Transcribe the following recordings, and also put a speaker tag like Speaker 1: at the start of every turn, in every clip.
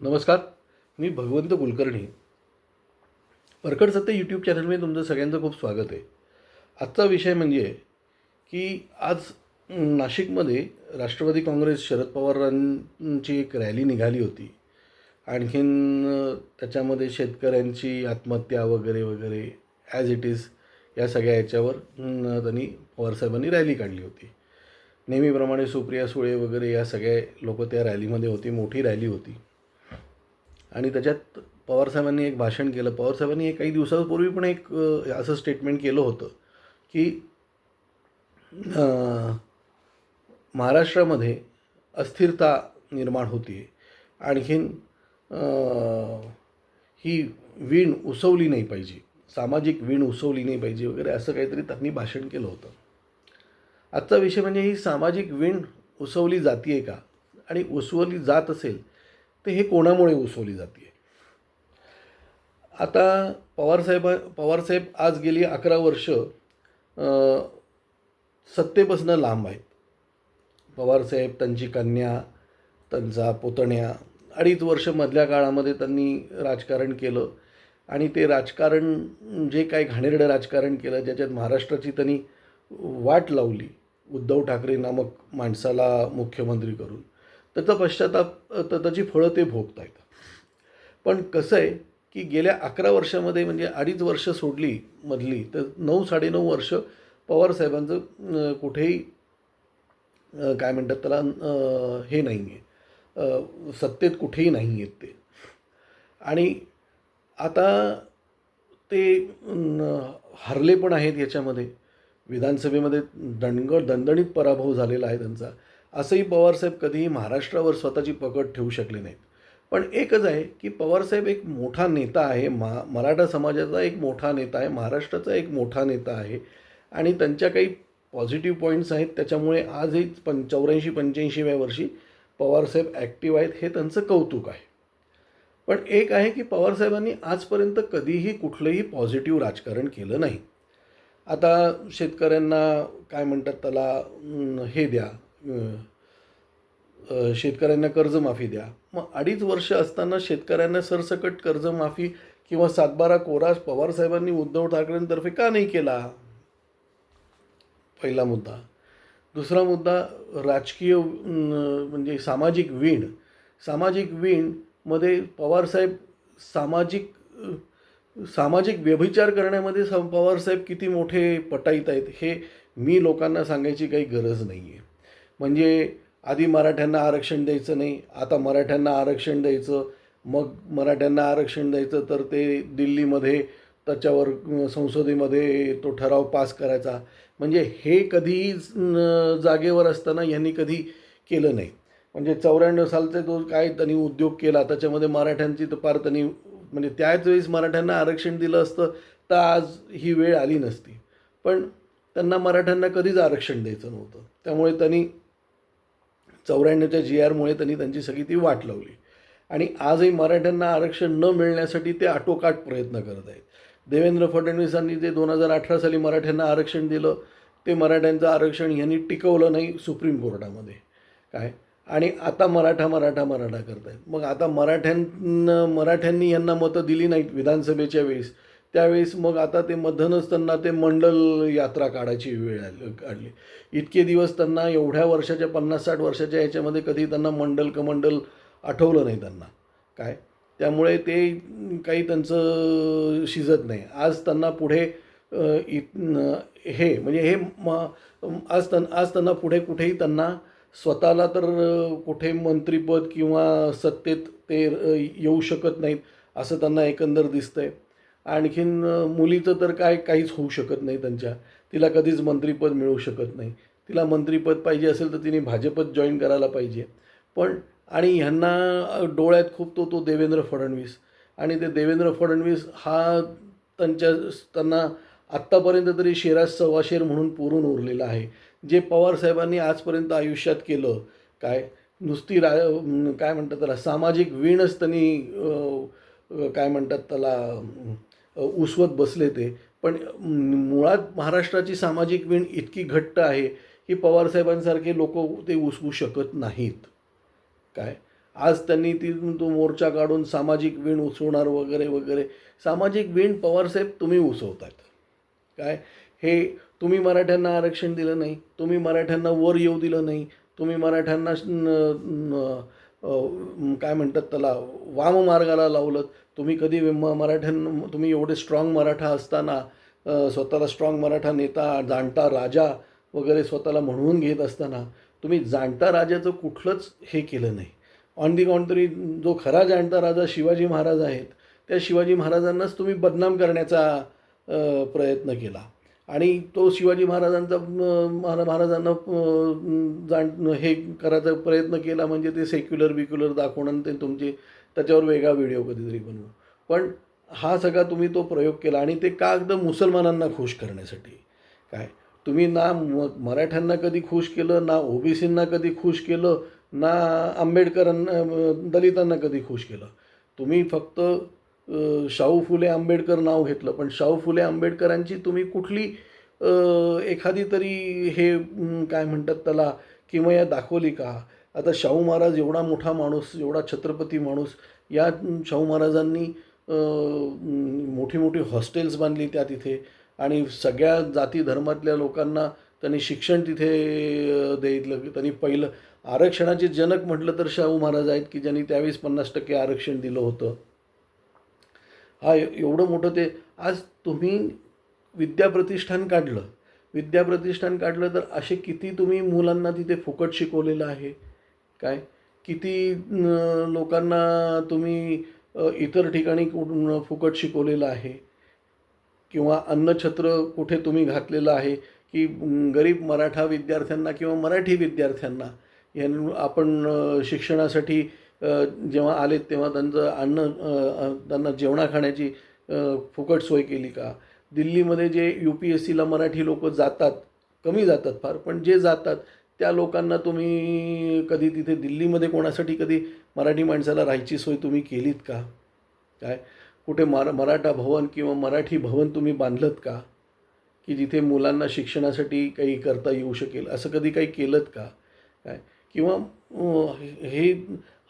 Speaker 1: नमस्कार मी भगवंत कुलकर्णी. परकड सत्य यूट्यूब चॅनलमध्ये तुमचं सगळ्यांचं खूप स्वागत आहे. आजचा विषय म्हणजे की आज नाशिकमध्ये राष्ट्रवादी काँग्रेस शरद पवारांची एक रॅली निघाली होती. आणखीन त्याच्यामध्ये शेतकऱ्यांची आत्महत्या वगैरे वगैरे ॲज इट इज या सगळ्या याच्यावर त्यांनी पवारसाहेबांनी रॅली काढली होती. नेहमीप्रमाणे सुप्रिया सुळे वगैरे या सगळे लोक त्या रॅलीमध्ये होती मोठी रॅली होती. आणि त्याच्यात पवारसाहेबांनी एक भाषण केलं. पवारसाहेबांनी एक काही दिवसापूर्वी पण एक असं स्टेटमेंट केलं होतं की महाराष्ट्रामध्ये अस्थिरता निर्माण होती आणखीन ही वीण उसवली नाही पाहिजे. सामाजिक वीण उसवली नाही पाहिजे वगैरे असं काहीतरी त्यांनी भाषण केलं होतं. आजचा विषय म्हणजे ही सामाजिक वीण उसवली जाते आहे का? आणि उसवली जात असेल तर हे कोणामुळे उसवली जाते आता पवारसाहेब पवारसाहेब आज गेली अकरा वर्ष सत्तेपासून लांब आहेत. पवारसाहेब त्यांची कन्या त्यांचा पुतण्या अडीच वर्ष मधल्या काळामध्ये त्यांनी राजकारण केलं. आणि ते राजकारण जे काही घाणेरडं राजकारण केलं ज्याच्यात महाराष्ट्राची त्यांनी वाट लावली उद्धव ठाकरे नामक माणसाला मुख्यमंत्री करून. त्याचा पश्चाताप तर त्याची फळं ते भोगत आहेत पण कसं आहे की गेल्या अकरा वर्षामध्ये म्हणजे अडीच वर्ष सोडली मधली तर नऊ साडेनऊ वर्ष पवारसाहेबांचं साहेबांचं कुठेही काय म्हणतात त्याला हे नाही आहे सत्तेत कुठेही नाही आहेत ते. आणि आता ते हरले पण आहेत याच्यामध्ये. विधानसभेमध्ये दणगड दणदणीत पराभव झालेला आहे त्यांचा. असंही पवारसाहेब कधीही महाराष्ट्रावर स्वतःची पकड ठेवू शकले नाहीत. पण एकच आहे की पवारसाहेब एक मोठा नेता आहे मा मराठा समाजाचा एक मोठा नेता आहे महाराष्ट्राचा एक मोठा नेता आहे आणि त्यांच्या काही पॉझिटिव्ह पॉईंट्स आहेत त्याच्यामुळे आजही पं चौऱ्याऐंशी पंच्याऐंशीव्या वर्षी पवारसाहेब ॲक्टिव्ह आहेत हे त्यांचं कौतुक आहे. पण एक आहे की पवारसाहेबांनी आजपर्यंत कधीही कुठलंही पॉझिटिव्ह राजकारण केलं नाही. आता शेतकऱ्यांना काय म्हणतात त्याला हे द्या शेतकऱ्यांना कर्जमाफी द्या. मग अडीच वर्ष असताना शेतकऱ्यांना सरसकट कर्जमाफी किंवा सातबारा कोरा पवारसाहेबांनी उद्धव ठाकरेंतर्फे का नाही केला? पहिला मुद्दा. दुसरा मुद्दा राजकीय म्हणजे सामाजिक वीण. सामाजिक वीणमध्ये पवारसाहेब सामाजिक सामाजिक व्यभिचार करण्यामध्ये सं पवारसाहेब किती मोठे पटाईत आहेत हे मी लोकांना सांगायची काही गरज नाही आहे म्हणजे आधी मराठ्यांना आरक्षण द्यायचं नाही आता मराठ्यांना आरक्षण द्यायचं मग मराठ्यांना आरक्षण द्यायचं तर ते दिल्लीमध्ये त्याच्यावर संसदेमध्ये तो ठराव पास करायचा. म्हणजे हे कधीही जागेवर असताना यांनी कधी केलं नाही. म्हणजे चौऱ्याण्णव सालचा जो काय त्यांनी उद्योग केला त्याच्यामध्ये मराठ्यांची तर फार त्यांनी म्हणजे त्याच वेळेस मराठ्यांना आरक्षण दिलं असतं तर आज ही वेळ आली नसती. पण त्यांना मराठ्यांना कधीच आरक्षण द्यायचं नव्हतं. त्यामुळे त्यांनी चौऱ्याण्णवच्या जी आरमुळे त्यांनी त्यांची सगळी ती वाट लावली. आणि आजही मराठ्यांना आरक्षण न मिळण्यासाठी ते आटोकाट प्रयत्न करत आहेत. देवेंद्र फडणवीसांनी जे दोन हजार अठरा साली मराठ्यांना आरक्षण दिलं ते मराठ्यांचं आरक्षण यांनी टिकवलं नाही सुप्रीम कोर्टामध्ये. काय? आणि आता मराठा मराठा मराठा करत आहेत मग आता मराठ्यांना मराठ्यांनी यांना मतं दिली नाहीत विधानसभेच्या वेळेस. त्यावेळेस मग आता ते मधनच त्यांना ते मंडल यात्रा काढायची वेळ आली काढली. इतके दिवस त्यांना एवढ्या वर्षाच्या पन्नास साठ वर्षाच्या ह्याच्यामध्ये कधी त्यांना मंडल कमंडल आठवलं नाही त्यांना. काय? त्यामुळे ते काही त्यांचं शिजत नाही. आज त्यांना पुढे इ इत हे म्हणजे हे म आज त्यां आज त्यांना पुढे कुठेही त्यांना स्वतःला तर कुठे मंत्रीपद किंवा सत्तेत ते येऊ शकत नाहीत असं त्यांना एकंदर दिसतं आहे आणखीन मुलीचं तर काय काहीच होऊ शकत नाही त्यांच्या. तिला कधीच मंत्रीपद मिळू शकत नाही. तिला मंत्रीपद पाहिजे असेल तर तिने भाजपत जॉईन करायला पाहिजे. पण आणि ह्यांना डोळ्यात खूप तो तो देवेंद्र फडणवीस. आणि ते देवेंद्र फडणवीस हा त्यांच्या त्यांना आत्तापर्यंत तरी शेराज सव्वाशेर म्हणून पुरून उरलेला आहे. जे पवारसाहेबांनी आजपर्यंत आयुष्यात केलं काय नुसती रा काय म्हणतात त्याला सामाजिक वीणच त्यांनी काय म्हणतात त्याला उसवत बसले ते. पण मुळात महाराष्ट्राची सामाजिक वीण इतकी घट्ट आहे की पवारसाहेबांसारखे लोक ते उसवू शकत नाहीत. काय? आज त्यांनी ती तो मोर्चा काढून सामाजिक वीण उसवणार वगैरे वगैरे. सामाजिक वीण पवारसाहेब तुम्ही उसवतात. काय? हे तुम्ही मराठ्यांना आरक्षण दिलं नाही तुम्ही मराठ्यांना वर येऊ दिलं नाही तुम्ही मराठ्यांना काय म्हणतात त्याला वाम मार्गाला लावलं. तुम्ही कधी म मराठ्यां तुम्ही एवढे स्ट्रॉंग मराठा असताना स्वतःला स्ट्रॉंग मराठा नेता जाणता राजा वगैरे स्वतःला म्हणवून घेत असताना तुम्ही जाणता राजाचं कुठलंच हे केलं नाही. ऑन दी कॉन्ट्री जो खरा जाणता राजा शिवाजी महाराज आहेत त्या शिवाजी महाराजांनाच तुम्ही बदनाम करण्याचा प्रयत्न केला. आणि तो शिवाजी महाराजांचा महारा महाराजांना जाण हे करायचा प्रयत्न केला म्हणजे ते सेक्युलर बिक्युलर दाखवणं आणि ते तुमचे त्याच्यावर वेगळा व्हिडिओ कधीतरी बनवू. पण हा सगळा तुम्ही तो प्रयोग केला आणि ते का अगदी मुसलमानांना खुश करण्यासाठी? काय? तुम्ही ना म मराठ्यांना कधी खुश केलं ना ओबीसींना कधी खुश केलं ना आंबेडकरांना दलितांना कधी खुश केलं? तुम्ही फक्त शाहू फुले आंबेडकर नाव घेतलं. पण शाहू फुले आंबेडकरांची तुम्ही कुठली एखादी तरी हे काय म्हणतात त्याला किमया दाखवली का? आता शाहू महाराज एवढा मोठा माणूस एवढा छत्रपती माणूस या शाहू महाराजांनी मोठी मोठी हॉस्टेल्स बांधली त्या तिथे आणि सगळ्या जाती धर्मातल्या लोकांना त्यांनी शिक्षण तिथे देतलं द्यायलं त्यांनी पहिलं आरक्षणाचे जनक म्हटलं तर शाहू महाराज आहेत की ज्यांनी त्यावेळेस पन्नास टक्के आरक्षण दिलं होतं. हा एवढं मोठं ते आज तुम्ही विद्याप्रतिष्ठान काढलं. विद्याप्रतिष्ठान काढलं तर असे किती तुम्ही मुलांना तिथे फुकट शिकवलेलं आहे? काय? किती लोकांना तुम्ही इतर ठिकाणी कुठून फुकट शिकवलेलं आहे? किंवा अन्नछत्र कुठे तुम्ही घातलेलं आहे? की गरीब मराठा विद्यार्थ्यांना किंवा मराठी विद्यार्थ्यांना यां आपण शिक्षणासाठी जेव्हा आलेत तेव्हा त्यांचं अन्न त्यांना जेवणा खाण्याची फुकट सोय केली का? दिल्लीमध्ये जे यू पी एस सीला मराठी लोक जातात कमी जातात फार पण जे जातात त्या लोकांना तुम्ही कधी तिथे दिल्लीमध्ये कोणासाठी कधी मराठी माणसाला राहायची सोय तुम्ही केलीत का? काय? कुठे मरा मराठा भवन किंवा मराठी भवन तुम्ही बांधलत का? की जिथे मुलांना शिक्षणासाठी काही करता येऊ शकेल असं कधी काही केलं का? काय? किंवा हे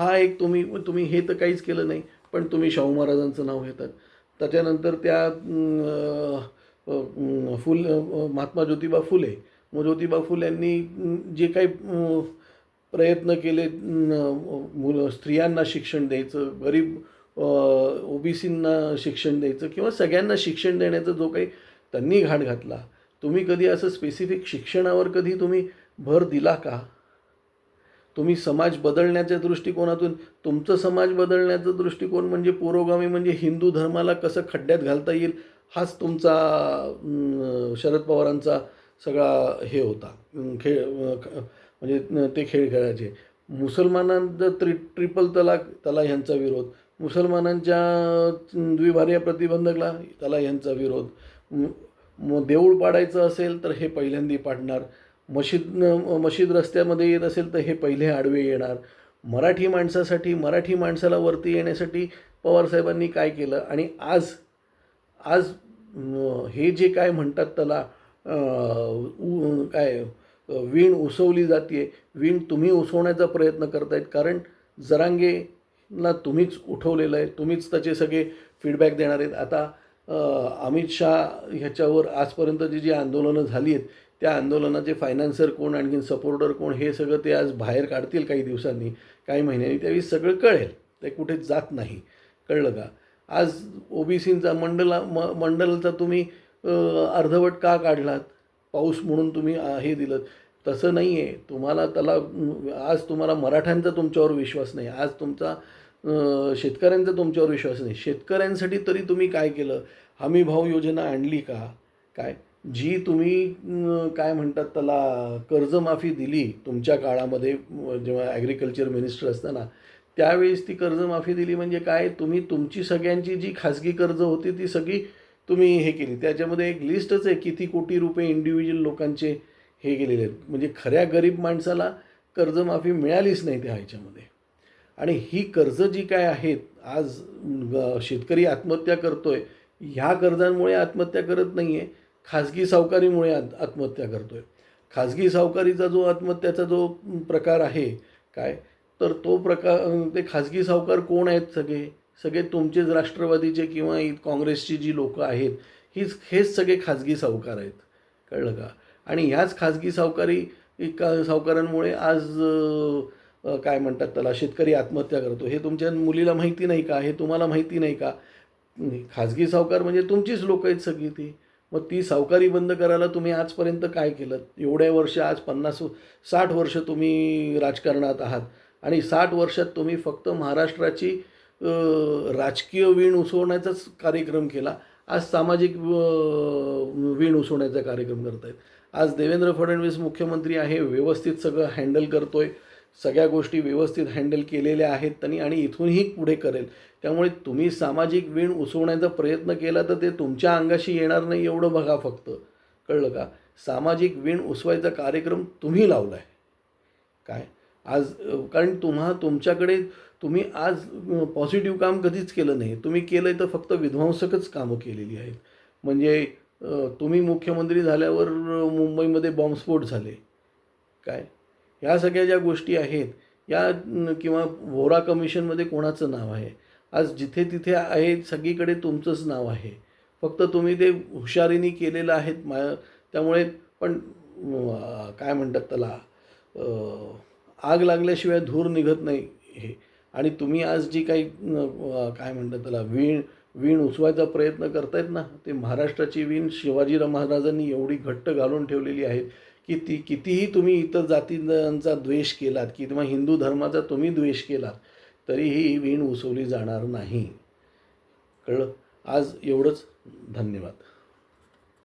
Speaker 1: हा एक तुम्ही तुम्ही हे तर काहीच केलं नाही पण तुम्ही शाहू महाराजांचं नाव घेतात. त्याच्यानंतर त्या फुल महात्मा ज्योतिबा फुले मग ज्योतिबा फुल्यांनी जे काही प्रयत्न केले मुलं स्त्रियांना शिक्षण द्यायचं गरीब ओबीसींना शिक्षण द्यायचं किंवा सगळ्यांना शिक्षण देण्याचा जो काही त्यांनी घाट घातला तुम्ही कधी असं स्पेसिफिक शिक्षणावर कधी तुम्ही भर दिला का? तुम्ही समाज बदलण्याच्या दृष्टिकोनातून तुमचं समाज बदलण्याचा दृष्टिकोन म्हणजे पुरोगामी म्हणजे हिंदू धर्माला कसं खड्ड्यात घालता येईल हाच तुमचा शरद पवारांचा सगळा हे होता. खेळ म्हणजे ते खेळ खेळायचे. मुसलमानांचा त्रि ट्रिपल तलाक त्याला ह्यांचा विरोध. मुसलमानांच्या द्विभार्य प्रतिबंधकला त्याला ह्यांचा विरोध. म- देऊळ पाडायचं असेल तर हे पहिल्यांदी पाडणार. मशीद मशीद रस्त्यामध्ये येत असेल तर हे पहिले आडवे येणार. मराठी माणसासाठी मराठी माणसाला वरती येण्यासाठी पवारसाहेबांनी काय केलं? आणि आज आज हे जे काय म्हणतात त्याला उ- काय वीण उसवली जाते वीण तुम्ही उसवण्याचा प्रयत्न करतायत. कारण जरांगेला तुम्हीच उठवलेलं आहे. तुम्हीच त्याचे सगळे फीडबॅक देणार आहेत. आता अमित शहा ह्याच्यावर आजपर्यंत जी जी आंदोलनं झाली आहेत त्या आंदोलनाचे फायनान्सर कोण आणखीन सपोर्टर कोण हे सगळं ते आज बाहेर काढतील काही दिवसांनी काही महिन्यांनी. त्यावेळी सगळं कळेल. ते कुठे जात नाही. कळलं का? आज ओबीसींचा मंडला म मंडलचा तुम्ही अर्धवट का काढलात? पाऊस म्हणून तुम्ही हे दिलं. तसं नाही आहे तुम्हाला त्याला आज तुम्हाला मराठ्यांचा तुमच्यावर विश्वास नाही. आज तुमचा शेतकऱ्यांचा तुमच्यावर विश्वास नाही. शेतकऱ्यांसाठी तरी तुम्ही काय केलं? हमी भाव योजना आणली का? काय? जी तुम्ही काय म्हणतात त्याला कर्जमाफी दिली तुमच्या काळामध्ये जेव्हा ॲग्रिकल्चर मिनिस्टर असताना त्यावेळेस ती कर्जमाफी दिली म्हणजे काय? तुम्ही तुमची सगळ्यांची जी खाजगी कर्ज होती ती सगळी तुम्ही हे केली. त्याच्यामध्ये एक लिस्टच आहे किती कोटी रुपये इंडिव्हिज्युअल लोकांचे हे गेलेले आहेत. म्हणजे खऱ्या गरीब माणसाला कर्जमाफी मिळालीच नाही त्या ह्याच्यामध्ये. आणि ही कर्ज जी काय आहेत आज शेतकरी आत्महत्या करतोय ह्या कर्जांमुळे आत्महत्या करत नाही आहे खाजगी सावकारीमुळे आत आत्महत्या करतोय. खाजगी सावकारीचा जो आत्महत्याचा जो प्रकार आहे काय? तर तो प्रकार ते खाजगी सावकार कोण आहेत सगळे? सगळे तुमचेच राष्ट्रवादीचे किंवा काँग्रेसची जी लोकं आहेत हीच हेच सगळे खाजगी सावकार आहेत. कळलं का? आणि ह्याच खाजगी सावकारी का सावकारांमुळे आज काय म्हणतात त्याला शेतकरी आत्महत्या करतो. हे तुमच्या मुलीला माहिती नाही का? हे तुम्हाला माहिती नाही का? खाजगी सावकार म्हणजे तुमचीच लोकं आहेत सगळी ती. मग ती सावकारी बंद करायला तुम्ही आजपर्यंत काय केलं? एवढ्या वर्ष आज पन्नास साठ वर्ष तुम्ही राजकारणात आहात. आणि साठ वर्षात तुम्ही फक्त महाराष्ट्राची राजकीय वीण उसवण्याचाच कार्यक्रम केला. आज सामाजिक वीण उसवण्याचा कार्यक्रम करतायत. आज देवेंद्र फडणवीस मुख्यमंत्री आहे व्यवस्थित सगळं हँडल करतो आहे सगळ्या गोष्टी व्यवस्थित हँडल केलेल्या आहेत त्यांनी आणि इथूनही पुढे करेल. त्यामुळे तुम्ही सामाजिक वीण उसवण्याचा प्रयत्न केला तर ते तुमच्या अंगाशी येणार नाही एवढं बघा फक्त. कळलं का? सामाजिक वीण उसवायचा कार्यक्रम तुम्ही लावला आहे काय? आज कारण तुम्हा तुमच्याकडे तुम्ही आज पॉझिटिव्ह काम कधीच केलं नाही. तुम्ही केलं आहे तर फक्त विध्वंसकच कामं केलेली आहेत. म्हणजे तुम्ही मुख्यमंत्री झाल्यावर मुंबईमध्ये बॉम्बस्फोट झाले. काय? ह्या सगळ्या ज्या गोष्टी आहेत या किंवा व्होरा कमिशनमध्ये कोणाचं नाव आहे? आज जिथे तिथे आहे सगळीकडे तुमचंच नाव आहे. फक्त तुम्ही ते हुशारीने केलेलं आहेत मा त्यामुळे पण काय म्हणतात त्याला आग लागल्याशिवाय धूर निघत नाही हे. आणि तुम्ही आज जी काही काय म्हणतात त्याला वीण वीण उचवायचा प्रयत्न करतायत ना ते महाराष्ट्राची वीण शिवाजीराव महाराजांनी एवढी घट्ट घालून ठेवलेली आहे किती कितीही तुम्ही इतर जातींचा द्वेष केलात किंवा हिंदू धर्माचा तुम्ही द्वेष केलात तरीही ही वीण उसवली जाणार नाही. कळलं? आज एवढंच. धन्यवाद.